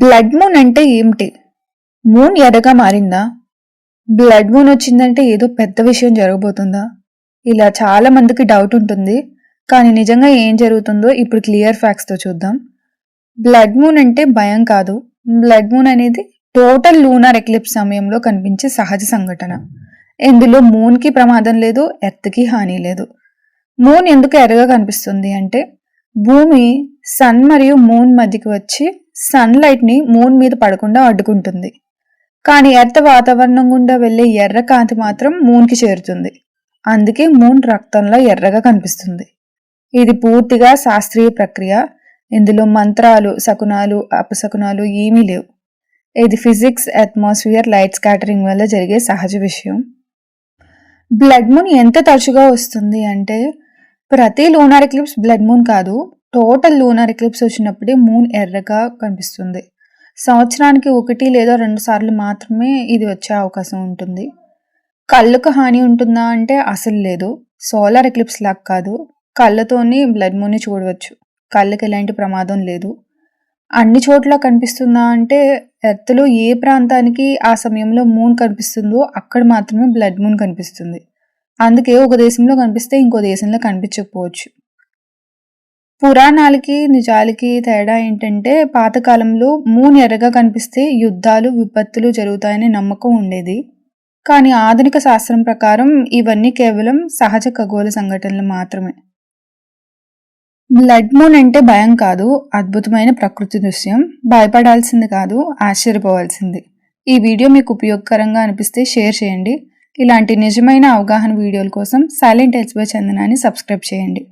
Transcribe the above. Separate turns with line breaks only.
Blood moon అంటే ఏమిటి? Moon ఎర్రగా మారిందా? బ్లడ్ మూన్ వచ్చిందంటే ఏదో పెద్ద విషయం జరగబోతుందా? ఇలా చాలా మందికి డౌట్ ఉంటుంది. కానీ నిజంగా ఏం జరుగుతుందో ఇప్పుడు క్లియర్ ఫ్యాక్స్తో చూద్దాం. బ్లడ్ మూన్ అంటే భయం కాదు. బ్లడ్ మూన్ అనేది టోటల్ లూనార్ ఎక్లిప్స్ సమయంలో కనిపించే సహజ సంఘటన. ఇందులో మూన్కి ప్రమాదం లేదు ఎర్త్కి హాని లేదు. మూన్ ఎందుకు ఎర్రగా కనిపిస్తుంది అంటే భూమి సన్ మరియు మూన్ మధ్యకి వచ్చి సన్లైట్ని మూన్ మీద పడకుండా అడ్డుకుంటుంది. కానీ ఎర్త్ వాతావరణం గుండా వెళ్ళే ఎర్ర కాంతి మాత్రం మూన్కి చేరుతుంది. అందుకే మూన్ రక్తంలో ఎర్రగా కనిపిస్తుంది. ఇది పూర్తిగా శాస్త్రీయ ప్రక్రియ. ఇందులో మంత్రాలు శకునాలు అపశకునాలు ఏమీ లేవు. ఇది ఫిజిక్స్ అట్మాస్ఫియర్ లైట్ స్కాటరింగ్ వల్ల జరిగే సహజ విషయం. బ్లడ్ మూన్ ఎంత తరచుగా వస్తుంది అంటే ప్రతి లూనార్ ఎక్లిప్స్ బ్లడ్ మూన్ కాదు టోటల్ లూనార్ ఎక్లిప్స్ వచ్చినప్పుడే మూన్ ఎర్రగా కనిపిస్తుంది. సంవత్సరానికి ఒకటి లేదా రెండు సార్లు మాత్రమే ఇది వచ్చే అవకాశం ఉంటుంది. కళ్ళకు హాని ఉంటుందా అంటే అసలు లేదు. సోలార్ ఎక్లిప్స్ లాగా కాదు. కళ్ళతోని బ్లడ్ మూన్ని చూడవచ్చు. కళ్ళకి ఎలాంటి ప్రమాదం లేదు. అన్ని చోట్ల కనిపిస్తుందా అంటే ఎర్త్లో ఏ ప్రాంతానికి ఆ సమయంలో మూన్ కనిపిస్తుందో అక్కడ మాత్రమే బ్లడ్ మూన్ కనిపిస్తుంది. అందుకే ఒక దేశంలో కనిపిస్తే ఇంకో దేశంలో కనిపించకపోవచ్చు. పురాణాలకి నిజాలకి తేడా ఏంటంటే పాతకాలంలో మూన్ ఎర్రగా కనిపిస్తే యుద్ధాలు విపత్తులు జరుగుతాయనే నమ్మకం ఉండేది. కానీ ఆధునిక శాస్త్రం ప్రకారం ఇవన్నీ కేవలం సహజ ఖగోళ సంఘటనలు మాత్రమే. బ్లడ్ మూన్ అంటే భయం కాదు అద్భుతమైన ప్రకృతి దృశ్యం. భయపడాల్సింది కాదు ఆశ్చర్యపోవాల్సింది. ఈ వీడియో మీకు ఉపయోగకరంగా అనిపిస్తే షేర్ చేయండి. ఇలాంటి నిజమైన అవగాహన వీడియోల కోసం సైలెంట్ ఎల్స్ చందనాన్ని సబ్స్క్రైబ్ చేయండి.